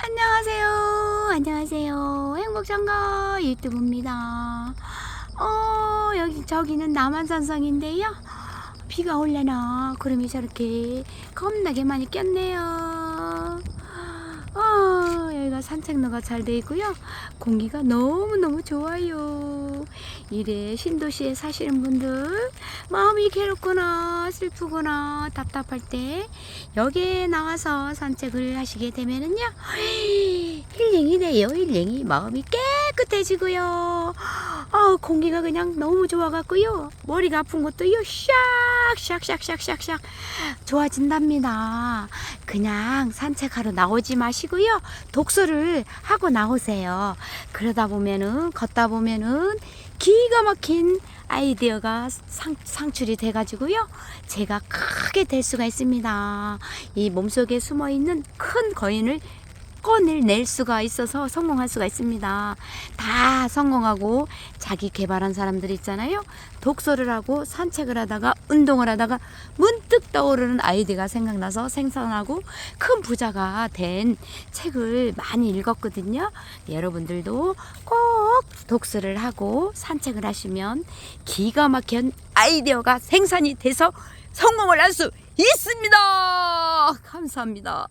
안녕하세요. 안녕하세요. 행복장가 유튜브입니다. 어, 여기, 저기는 남한산성인데요. 비가 올려나 구름이 저렇게 겁나게 많이 꼈네요. 어, 여기가 산책로가 잘 돼 있고요. 공기가 너무너무 좋아요. 이래 신도시에 사시는 분들 마음이 괴롭거나 슬프거나 답답할 때 여기에 나와서 산책을 하시게 되면은요 힐링이 돼요 힐링이. 마음이 깨끗해지고요. 아 공기가 그냥 너무 좋아갖고요. 머리가 아픈 것도요 샥샥샥샥샥샥 좋아진답니다. 그냥 산책하러 나오지 마시고요 독서를 하고 나오세요. 그러다 보면은 걷다 보면은 기가 막힌 아이디어가 상, 상출이 돼가지고요. 제가 크게 될 수가 있습니다. 이 몸속에 숨어 있는 큰 거인을 꺼낼 수가 있어서 성공할 수가 있습니다. 다 성공하고 자기 개발한 사람들 있잖아요. 독서를 하고 산책을 하다가 운동을 하다가 문득 떠오르는 아이디어가 생각나서 생산하고 큰 부자가 된 책을 많이 읽었거든요. 여러분들도 꼭 독서를 하고 산책을 하시면 기가 막힌 아이디어가 생산이 돼서 성공을 할 수 있습니다. 감사합니다.